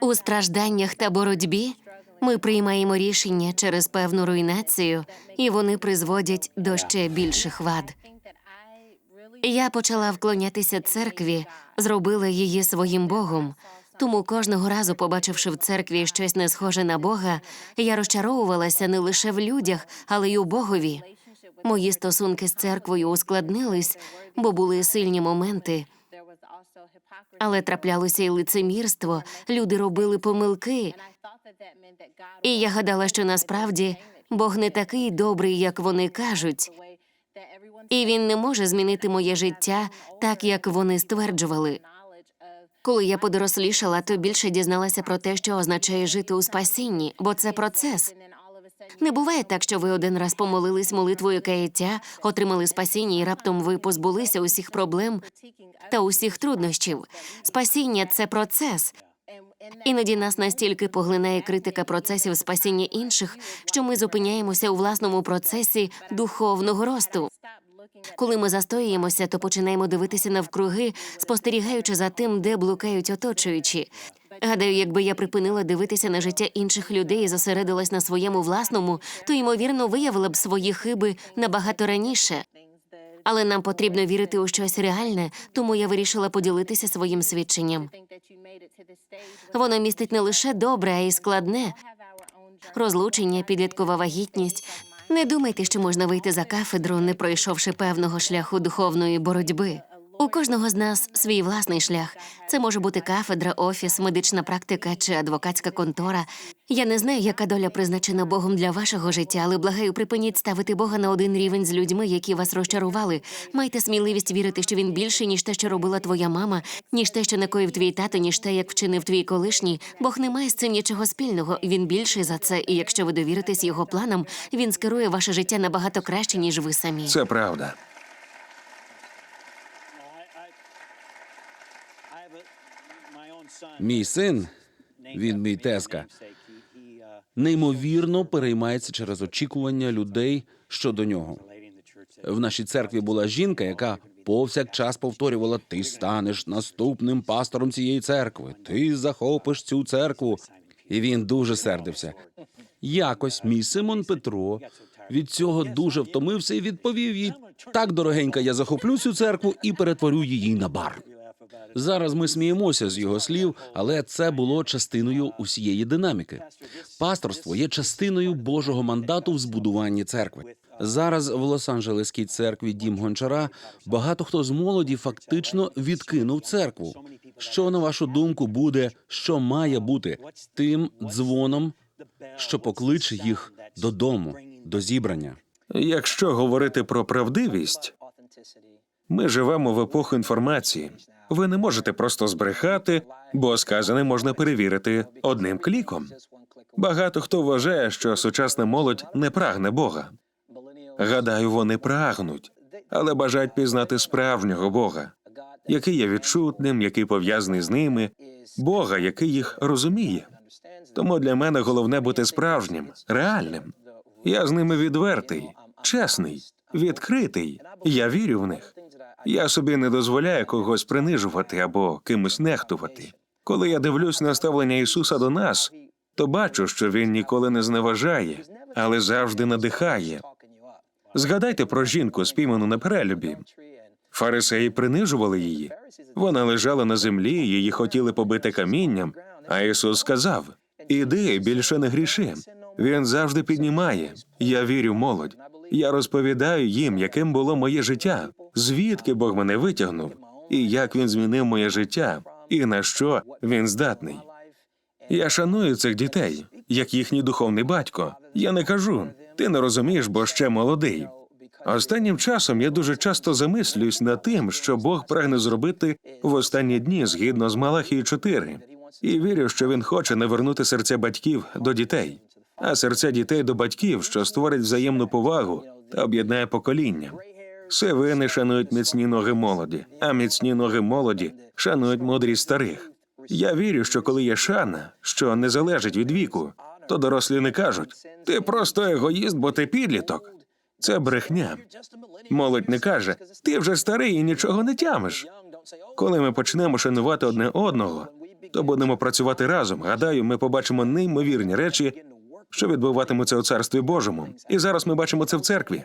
У стражданнях та боротьбі ми приймаємо рішення через певну руйнацію, і вони призводять до ще більших вад. Я почала вклонятися церкві, зробила її своїм Богом. Тому кожного разу, побачивши в церкві щось не схоже на Бога, я розчаровувалася не лише в людях, але й у Богові. Мої стосунки з церквою ускладнились, бо були сильні моменти. Але траплялося й лицемірство, люди робили помилки. І я гадала, що насправді Бог не такий добрий, як вони кажуть, і він не може змінити моє життя так, як вони стверджували. Коли я подорослішала, то більше дізналася про те, що означає жити у спасінні, бо це процес. Не буває так, що ви один раз помолились молитвою каяття, отримали спасіння, і раптом ви позбулися усіх проблем та усіх труднощів. Спасіння це процес. Іноді нас настільки поглинає критика процесів спасіння інших, що ми зупиняємося у власному процесі духовного росту. Коли ми застоюємося, то починаємо дивитися навкруги, спостерігаючи за тим, де блукають оточуючі. Гадаю, якби я припинила дивитися на життя інших людей і зосередилась на своєму власному, то ймовірно виявила б свої хиби набагато раніше. Але нам потрібно вірити у щось реальне, тому я вирішила поділитися своїм свідченням. Воно містить не лише добре, а й складне розлучення, підліткова вагітність. Не думайте, що можна вийти за кафедру, не пройшовши певного шляху духовної боротьби. У кожного з нас свій власний шлях. Це може бути кафедра, офіс, медична практика чи адвокатська контора. Я не знаю, яка доля призначена Богом для вашого життя, але благаю, припиніть ставити Бога на один рівень з людьми, які вас розчарували. Майте сміливість вірити, що він більший, ніж те, що робила твоя мама, ніж те, що накоїв твій тато, ніж те, як вчинив твій колишній. Бог не має з цим нічого спільного. Він більший за це, і якщо ви довіритесь його планам, він скерує ваше життя набагато краще, ніж ви самі. Це правда. Мій син, він мій тезка, неймовірно переймається через очікування людей щодо нього. В нашій церкві була жінка, яка повсякчас повторювала: Ти станеш наступним пастором цієї церкви, ти захопиш цю церкву. І він дуже сердився. Якось мій Симон Петро від цього дуже втомився і відповів їй: так, дорогенька, я захоплю цю церкву і перетворю її на бар. Зараз ми сміємося з його слів, але це було частиною усієї динаміки. Пасторство є частиною Божого мандату в збудуванні церкви. Зараз в Лос-Анджелеській церкві Дім Гончара багато хто з молоді фактично відкинув церкву. Що на вашу думку буде, що має бути тим дзвоном, що покличе їх додому, до зібрання? Якщо говорити про правдивість, ми живемо в епоху інформації. Ви не можете просто збрехати, бо сказане можна перевірити одним кліком. Багато хто вважає, що сучасна молодь не прагне Бога. Гадаю, вони прагнуть, але бажають пізнати справжнього Бога, який є відчутним, який пов'язаний з ними, Бога, який їх розуміє. Тому для мене головне бути справжнім, реальним. Я з ними відвертий, чесний, відкритий. Я вірю в них. Я собі не дозволяю когось принижувати або кимось нехтувати. Коли я дивлюсь на ставлення Ісуса до нас, то бачу, що він ніколи не зневажає, але завжди надихає. Згадайте про жінку, спійману на перелюбі. Фарисеї принижували її. Вона лежала на землі, її хотіли побити камінням. А Ісус сказав: Іди, більше не гріши. Він завжди піднімає. Я вірю молодь. Я розповідаю їм, яким було моє життя, звідки Бог мене витягнув, і як він змінив моє життя, і на що він здатний. Я шаную цих дітей, як їхній духовний батько. Я не кажу, ти не розумієш, бо ще молодий. Останнім часом я дуже часто замислююсь над тим, що Бог прагне зробити в останні дні згідно з Малахією 4. і вірю, що він хоче навернути серця батьків до дітей, а серця дітей до батьків, що створить взаємну повагу та об'єднає покоління. Сивини шанують міцні ноги молоді, а міцні ноги молоді шанують мудрість старих. Я вірю, що коли є шана, що не залежить від віку, то дорослі не кажуть: ти просто егоїст, бо ти підліток. Це брехня. Молодь не каже: ти вже старий і нічого не тямиш. Коли ми почнемо шанувати одне одного, то будемо працювати разом. Гадаю, ми побачимо неймовірні речі, що відбуватимуться у царстві Божому. І зараз ми бачимо це в церкві.